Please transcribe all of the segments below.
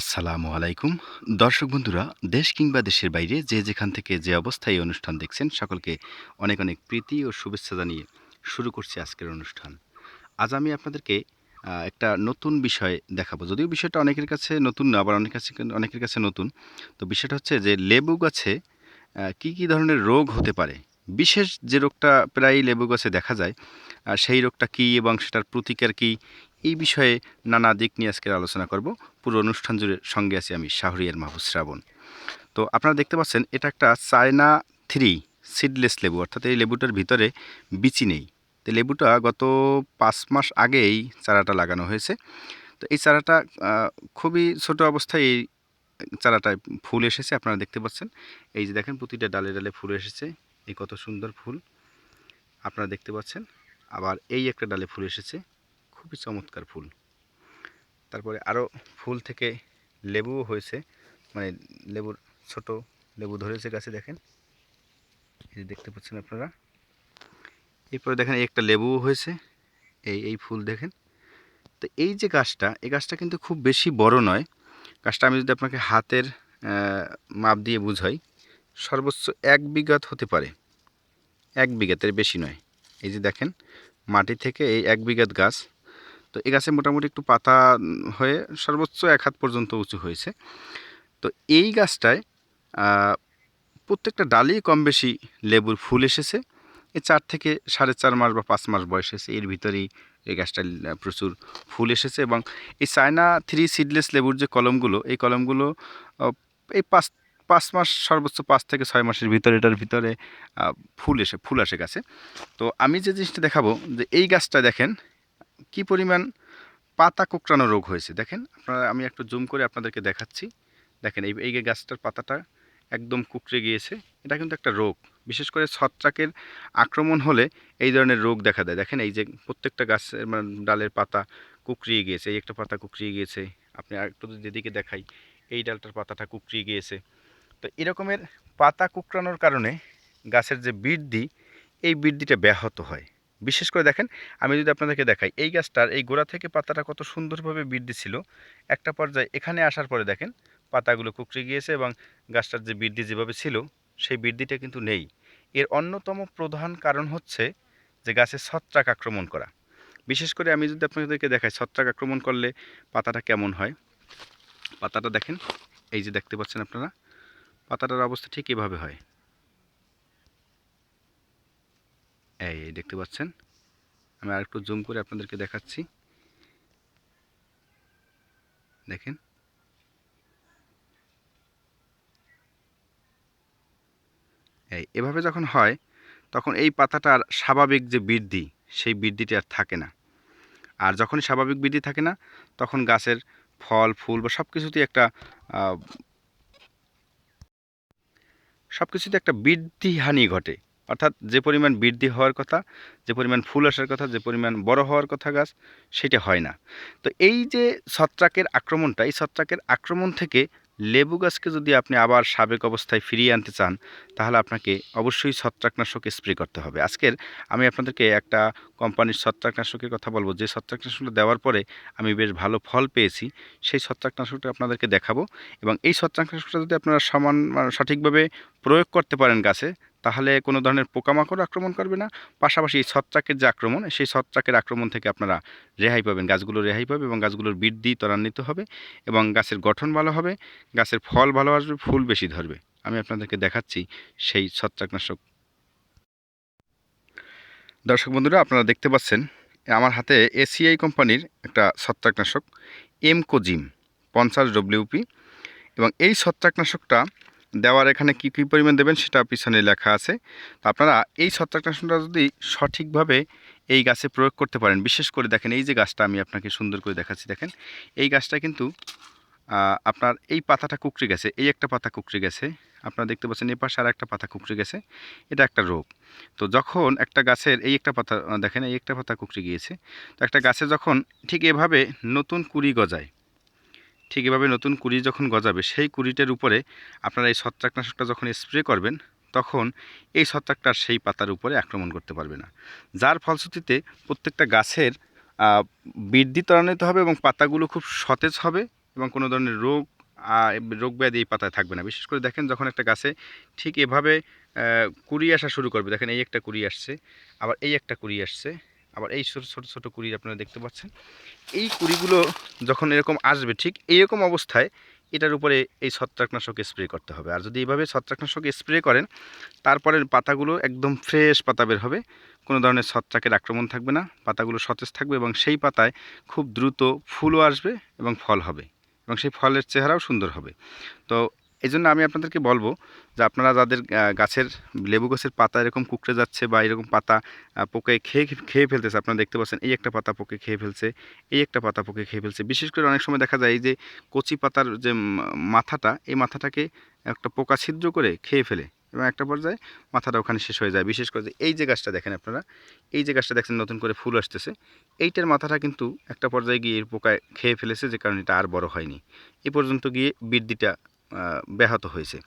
আসসালামু আলাইকুম। দর্শক বন্ধুরা, দেশ কিংবা দেশের বাইরে যে যেখান থেকে যে অবস্থায় অনুষ্ঠান দেখছেন, সকলকে অনেক অনেক প্রীতি ও শুভেচ্ছা জানিয়ে শুরু করছি আজকের অনুষ্ঠান। আজ আমি আপনাদেরকে একটা নতুন বিষয় দেখাবো। যদিও বিষয়টা অনেকের কাছে নতুন না, আবার অনেক কাছে, অনেকের কাছে নতুন। তো বিষয়টা হচ্ছে যে, লেবু গাছে কি কি ধরনের রোগ হতে পারে? বিশেষ যে রোগটা প্রায় লেবু গাছে দেখা যায় সেই রোগটা কী এবং সেটার প্রতিকার কী? এই বিষয়ে নানা দিক নিয়ে আজকের আলোচনা করব। পুরো অনুষ্ঠান জুড়ে সঙ্গে আছি আমি শাহরিয়ার মাহবুব শ্রাবণ। তো আপনারা দেখতে পাচ্ছেন, এটা একটা চায়না থ্রি সিডলেস লেবু, অর্থাৎ এই লেবুটার ভিতরে বিচি নেই। তো লেবুটা গত পাঁচ মাস আগেই চারাটা লাগানো হয়েছে। তো এই চারাটা খুবই ছোট অবস্থায় এই চারাটায় ফুল এসেছে, আপনারা দেখতে পাচ্ছেন। এই যে দেখেন, প্রতিটা ডালে ডালে ফুল এসেছে। এই কত সুন্দর ফুল, আপনারা দেখতে পাচ্ছেন। আবার এই একটা ডালে ফুল এসেছে। খুবই চমৎকার ফুল। তারপরে আরও ফুল থেকে লেবুও হয়েছে মানে লেবুর ছোট লেবু ধরেছে গাছে, দেখেন। এই দেখতে পাচ্ছেন আপনারা। এরপরে দেখেন একটা লেবুও হয়েছে, এই এই ফুল দেখেন। তো এই যে গাছটা, এই গাছটা কিন্তু খুব বেশি বড় নয়। গাছটা আমি যদি আপনাকে হাতের মাপ দিয়ে বুঝাই, সর্বোচ্চ এক বিঘাত হতে পারে। এক বিঘাতের বেশি নয়। এই যে দেখেন, মাটি থেকে এই এক বিঘাত গাছ তো এই গাছে মোটামুটি একটু পাতা হয়ে সর্বোচ্চ এক হাত পর্যন্ত উঁচু হয়েছে। তো এই গাছটায় প্রত্যেকটা ডালেই কম বেশি লেবুর ফুল এসেছে। এই চার থেকে সাড়ে চার মাস বা পাঁচ মাস বয়স এসে এর ভিতরেই এই গাছটায় আহ, প্রচুর ফুল এসেছে এবং এই চায়না থ্রি সিডলেস লেবুর যে কলমগুলো এই কলমগুলো এই পাঁচ পাঁচ মাস সর্বোচ্চ পাঁচ থেকে ছয় মাসের ভিতরে এটার ভিতরে ফুল এসে ফুল আসে গাছে। তো আমি যে জিনিসটা দেখাবো যে এই গাছটা দেখেন কি পরিমাণ পাতা কোঁকড়ানো রোগ হয়েছে? দেখেন, আপনারা, আমি একটু জুম করে আপনাদেরকে দেখাচ্ছি। দেখেন, এই এই গাছটার পাতাটা একদম কুকড়ে গিয়েছে, এটা কিন্তু একটা রোগ। বিশেষ করে ছত্রাকের আক্রমণ হলে এই ধরনের রোগ দেখা দেয়। দেখেন, এই যে প্রত্যেকটা গাছের মানে ডালের পাতা কুকড়িয়ে গিয়েছে, এই একটা পাতা কুকড়িয়ে গিয়েছে। আপনি একটু যদি যেদিকে দেখাই, এই ডালটার পাতাটা কুকড়িয়ে গিয়েছে। তো এরকমের পাতা কুকড়ানোর কারণে গাছের যে বৃদ্ধি, এই বৃদ্ধিটা ব্যাহত হয়। বিশেষ করে দেখেন, আমি যদি আপনাদেরকে দেখাই, এই গাছটার এই গোড়া থেকে পাতাটা কত সুন্দরভাবে বৃদ্ধি ছিল। একটা পর্যায়ে এখানে আসার পরে দেখেন, পাতাগুলো কুকড়ে গিয়েছে এবং গাছটার যে বৃদ্ধি যেভাবে ছিল, সেই বৃদ্ধিটা কিন্তু নেই। এর অন্যতম প্রধান কারণ হচ্ছে যে গাছে ছত্রাক আক্রমণ করা। বিশেষ করে আমি যদি আপনাদেরকে দেখাই, ছত্রাক আক্রমণ করলে পাতাটা কেমন হয়? পাতাটা দেখেন, এই যে দেখতে পাচ্ছেন আপনারা, পাতাটার অবস্থা ঠিক এভাবে হয়। এই দেখতে পাচ্ছেন? আমি আরেকটু জুম করে আপনাদেরকে দেখাচ্ছি। দেখেন। এই, এভাবে যখন হয়, তখন এই পাতাটার স্বাভাবিক যে বৃদ্ধি, সেই বৃদ্ধিটি আর থাকে না। আর যখন স্বাভাবিক বৃদ্ধি থাকে না, তখন গাছের ফল, ফুল বা সব কিছুতেই একটা সব কিছুতে একটা বৃদ্ধিহানি ঘটে। অর্থাৎ যে পরিমাণ বৃদ্ধি হওয়ার কথা, যে পরিমাণ ফুল আসার কথা, যে পরিমাণ বড় হওয়ার কথা গাছ, সেটা হয় না। তো এই যে ছত্রাকের আক্রমণটা, এই ছত্রাকের আক্রমণ থেকে লেবু গাছকে যদি আপনি আবার সাবেক অবস্থায় ফিরিয়ে আনতে চান, তাহলে আপনাকে অবশ্যই ছত্রাকনাশক স্প্রে করতে হবে। আজকের আমি আপনাদেরকে একটা কোম্পানির ছত্রাকনাশকের কথা বলব। যে ছত্রাকনাশকটা দেওয়ার পরে আমি বেশ ভালো ফল পেয়েছি, সেই ছত্রাকনাশকটা আপনাদেরকে দেখাবো। এবং এই ছত্রাকনাশকটা যদি আপনারা সমান মানে সঠিকভাবে প্রয়োগ করতে পারেন গাছে তাহলে কোনো ধরনের পোকামাকড় আক্রমণ করবে না। পাশাপাশি এই ছত্রাকের যে আক্রমণ, সেই ছত্রাকের আক্রমণ থেকে আপনারা রেহাই পাবেন। গাছগুলো রেহাই পাবে এবং গাছগুলোর বৃদ্ধি ত্বরান্বিত হবে এবং গাছের গঠন ভালো হবে, গাছের ফল ভালো আসবে, ফুল বেশি ধরবে। আমি আপনাদেরকে দেখাচ্ছি সেই ছত্রাকনাশক। দর্শক বন্ধুরা, আপনারা দেখতে পাচ্ছেন, আমার হাতে এসিআই কোম্পানির একটা ছত্রাকনাশক, এমকোজিম, পঞ্চাশ ডব্লিউপি। এবং এই ছত্রাকনাশকটা দেওয়ার এখানে কী কী পরিমাণ দেবেন সেটা পিছনে লেখা আছে। তো আপনারা এই ছত্রাকনাশকটা যদি সঠিকভাবে এই গাছে প্রয়োগ করতে পারেন, বিশেষ করে দেখেন এই যে গাছটা আমি আপনাকে সুন্দর করে দেখাচ্ছি, দেখেন। এই গাছটা কিন্তু আপনার এই পাতাটা কুকড়ে গেছে, এই একটা পাতা কুকড়ে গেছে, আপনারা দেখতে পাচ্ছেন এই পাশে আর একটা পাতা কুকড়ে গেছে, এটা একটা রোগ। তো যখন একটা গাছের এই একটা পাতা, দেখেন এই একটা পাতা কুকড়ে গিয়েছে, তো একটা গাছে যখন ঠিক এভাবে নতুন কুড়ি গজায় ঠিক এভাবে নতুন কুড়ি যখন গজাবে, সেই কুড়িটার উপরে আপনারা এই ছত্রাকনাশকটা যখন স্প্রে করবেন, তখন এই ছত্রাকটা সেই পাতার উপরে আক্রমণ করতে পারবে না। যার ফলশ্রুতিতে প্রত্যেকটা গাছের বৃদ্ধি ত্বরান্বিত হবে এবং পাতাগুলো খুব সতেজ হবে এবং কোনো ধরনের রোগ রোগ ব্যাধি এই পাতায় থাকবে না। বিশেষ করে দেখেন যখন একটা গাছে ঠিক এভাবে কুড়ি আসা শুরু করবে, দেখেন এই একটা কুড়ি আসছে, আবার এই একটা কুড়ি আসছে আবার এই ছোটো ছোটো ছোটো কুড়ি আপনারা দেখতে পাচ্ছেন। এই কুড়িগুলো যখন এরকম আসবে, ঠিক এইরকম অবস্থায় এটার উপরে এই ছত্রাকনাশক স্প্রে করতে হবে। আর যদি এইভাবে ছত্রাকনাশক স্প্রে করেন তারপরে পাতাগুলো একদম ফ্রেশ পাতা বের হবে। কোনো ধরনের ছত্রাকের আক্রমণ থাকবে না, পাতাগুলো সতেজ থাকবে এবং সেই পাতায় খুব দ্রুত ফুলও আসবে এবং ফল হবে এবং সেই ফলের চেহারাও সুন্দর হবে। তো এই জন্য আমি আপনাদেরকে বলব যে আপনারা যাদের গাছের, লেবু গাছের পাতা এরকম কুকড়ে যাচ্ছে বা এরকম পাতা পোকে খেয়ে খেয়ে ফেলতেছে, আপনারা দেখতে পাচ্ছেন এই একটা পাতা পোকে খেয়ে ফেলছে, এই একটা পাতা পোকে খেয়ে ফেলছে। বিশেষ করে অনেক সময় দেখা যায় যে কচি পাতার যে মাথাটা, এই মাথাটাকে একটা পোকা ছিদ্র করে খেয়ে ফেলে এবং একটা পর্যায়ে মাথাটা ওখানে শেষ হয়ে যায়। বিশেষ করে যে এই যে গাছটা দেখেন আপনারা, এই যে গাছটা দেখছেন নতুন করে ফুল আসতেছে, এইটার মাথাটা কিন্তু একটা পর্যায়ে গিয়ে এর পোকায় খেয়ে ফেলেছে, যে কারণে এটা আর বড় হয়নি। এ পর্যন্ত গিয়ে বৃদ্ধিটা ব্যাহত হয়েছে।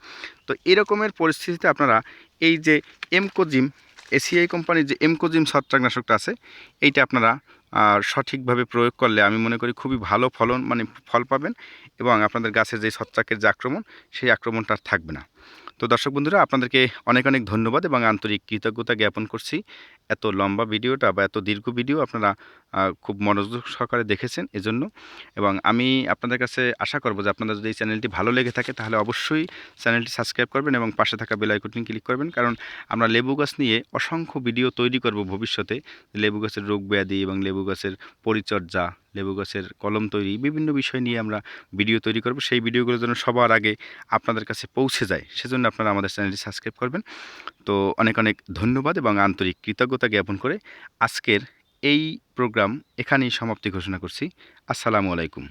তো এরকমের পরিস্থিতিতে আপনারা এই যে এমকোজিম এসিআই কোম্পানির যে এমকোজিম ছত্রাকনাশকটা আছে এইটা আপনারা আহ, সঠিকভাবে প্রয়োগ করলে আমি মনে করি খুবই ভালো ফলন মানে ফল পাবেন এবং আপনাদের গাছের যে ছত্রাকের যে আক্রমণ সেই আক্রমণটা থাকবে না। তো দর্শক বন্ধুরা আপনাদেরকে অনেক অনেক ধন্যবাদ এবং আন্তরিক কৃতজ্ঞতা জ্ঞাপন করছি। এত লম্বা ভিডিওটা বা এত দীর্ঘ ভিডিও আপনারা খুব মনোযোগ সহকারে দেখেছেন এজন্য। এবং আমি আপনাদের কাছে আশা করব যে আপনাদের যদি এই চ্যানেলটি ভালো লেগে থাকে তাহলে অবশ্যই চ্যানেলটি সাবস্ক্রাইব করবেন এবং পাশে থাকা বেল আইকনটি ক্লিক করবেন। কারণ আমরা লেবু গাছ নিয়ে অসংখ্য ভিডিও তৈরি করব ভবিষ্যতে। লেবু গাছের রোগ ব্যাধি এবং লেবু গাছের পরিচর্যা, লেবু গাছের কলম তৈরি, বিভিন্ন বিষয় নিয়ে আমরা ভিডিও তৈরি করব। সেই ভিডিওগুলো যেন সবার আগে আপনাদের কাছে পৌঁছে যায়, সেজন্য আপনারা আমাদের চ্যানেলটি সাবস্ক্রাইব করবেন। তো অনেক অনেক ধন্যবাদ এবং আন্তরিক কৃতজ্ঞতা জ্ঞাপন করে আজকের এই প্রোগ্রাম এখানেই সমাপ্তি ঘোষণা করছি। আসসালামু আলাইকুম।